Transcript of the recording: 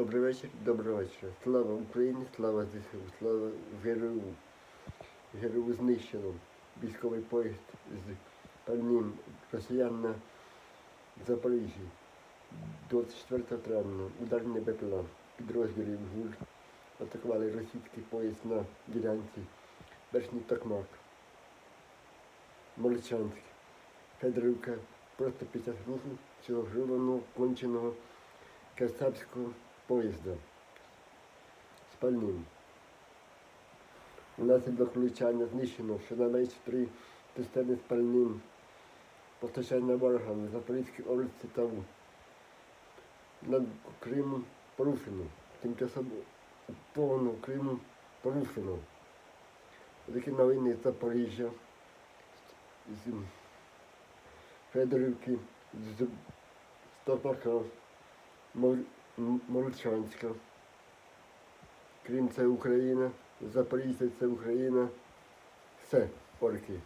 Добрий вечір, добрий вечір. Слава Україні, слава ЗСУ, слава ГРУ. ГРУ знищено. Військовий поїзд з пальним росіян на Запоріжжі. 24 травня ударні БПЛА підрозділів ГУР атакували російський поїзд на ділянці Верхній Токмак. Моличанськ. Федорівка просто час руху цього гриваного конченого Касапського поїзда з пальним. Унаслідок влучання знищено щонайменше три цистерни з пальним постачання ворога на Запорізькій області та над Кримом порушено. Тимчасово окупованого Криму порушено. Такі новини з Запоріжжя, з Федорівки, з Стопака. Мол- Крім Молчанська. Крим це Україна, Запоріжжя це Україна. Все, орки.